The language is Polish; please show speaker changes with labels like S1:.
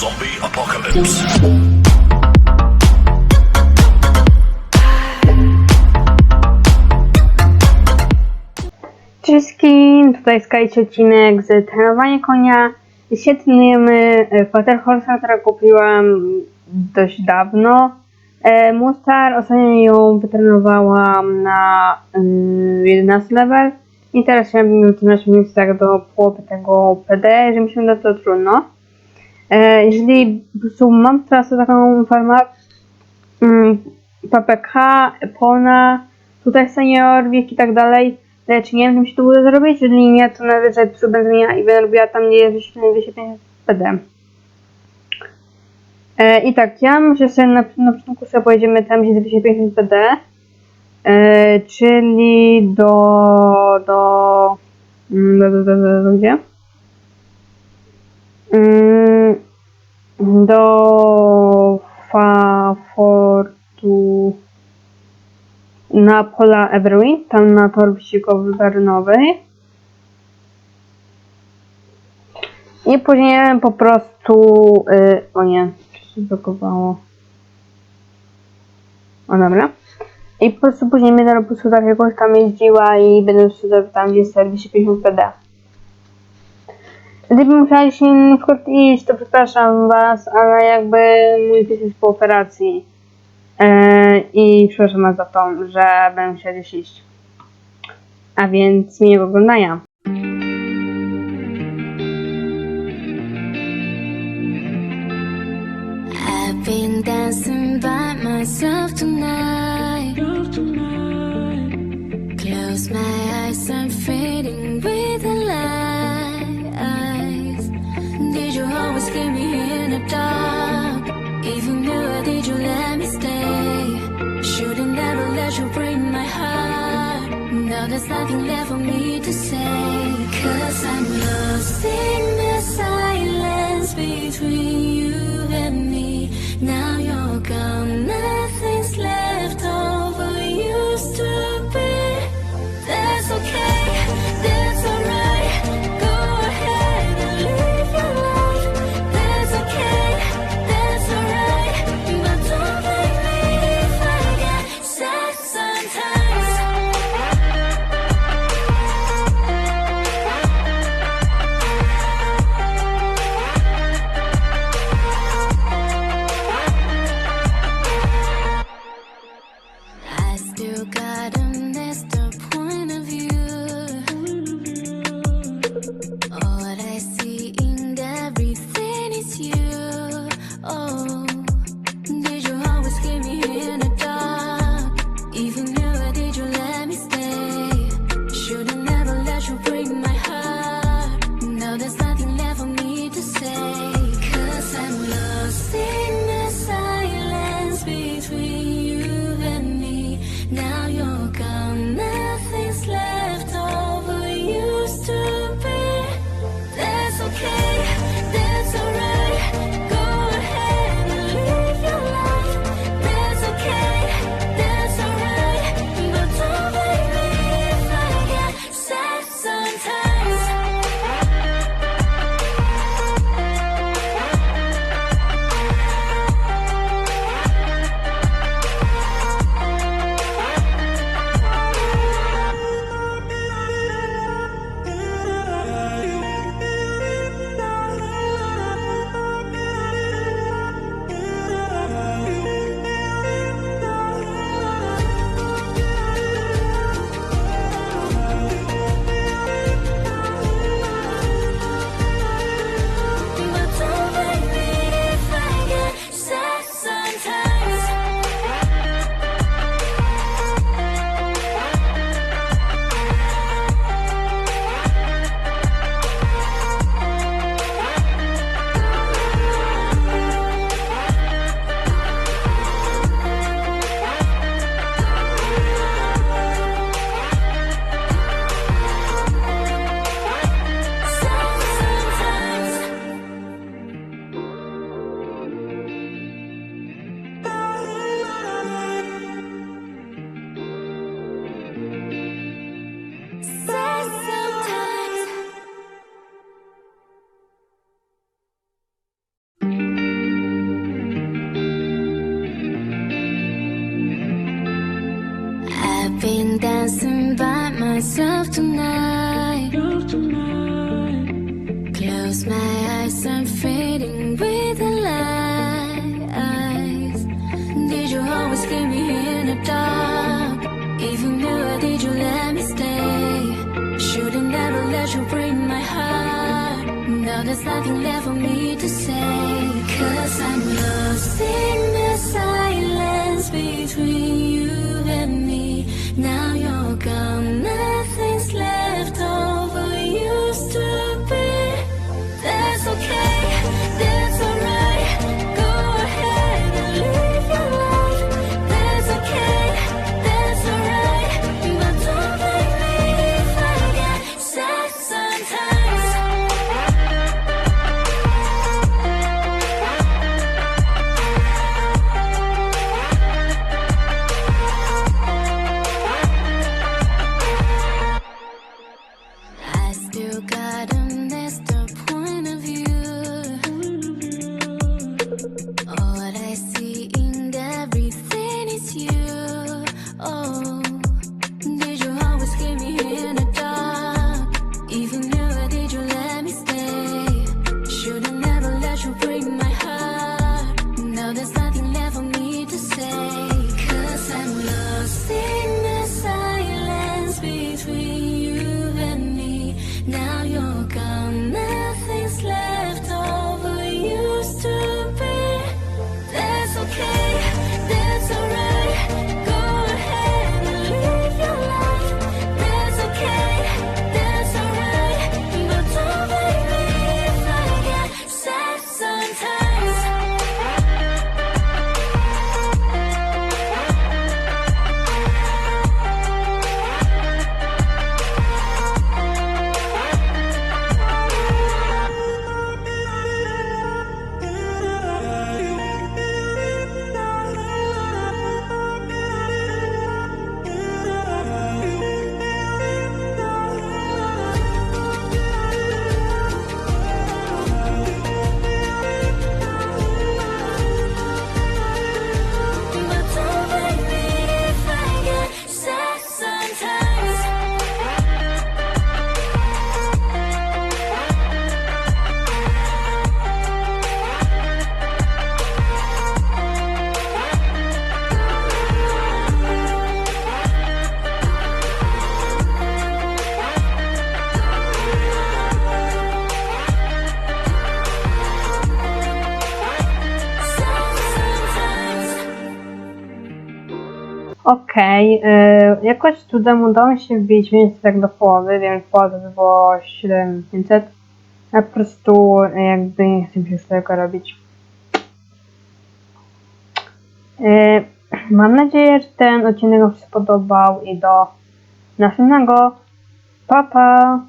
S1: Zombie apocalypse.
S2: Cześć wszystkim, tutaj skajcie odcinek z trenowania konia. Dzisiaj trenujemy Quarterhorse'a, która kupiłam dość dawno. E, Mustard ostatnio ją wytrenowałam na y, 11 level i teraz chciałabym wytrzymać miejsce tak do połowy tego PD, że myślę, że to trudno. E, jeżeli po prostu mam teraz taką farmę mm, PPK, Epona, tutaj senior, wiek i tak dalej, lecz nie wiem, czy to uda zrobić, jeżeli nie, to najwyżej psu będę zmieniała i będę robiła tam, gdzie jest wyświetlenie 250 PD. I tak, ja myślę, że na, na początku sobie pojedziemy tam, gdzie jest 250 PD, e, czyli do, do, mm, do, do, do, do, do gdzie? Mm, do Fafortu na pola Everwind, tam na tor wyścigowy Bernowy. I później po prostu, y, o nie, się blokowało. O dobra. I po prostu później będę po prostu tak jakoś tam jeździła i będę tam gdzie jest 250 PD. Gdybym musiała się na przykład iść, to przepraszam was, ale jakby mój pies jest po operacji. Yy, I przepraszam was za to, że będę musiała gdzieś iść. A więc miłego oglądania.
S3: I've been dancing by myself tonight. Close my eyes, I'm fading with Xa 凉 now there's nothing left for me to say. Cause I'm lost in the silence between you and me. Now you're gone.
S2: Okej, okay, jakoś cudem udało mi się wbić tak do połowy, więc połowy by było 7500. Ja po prostu y, jakby nie chcę się z tego robić. Y, mam nadzieję, że ten odcinek Wam się podobał i do następnego. Pa, pa!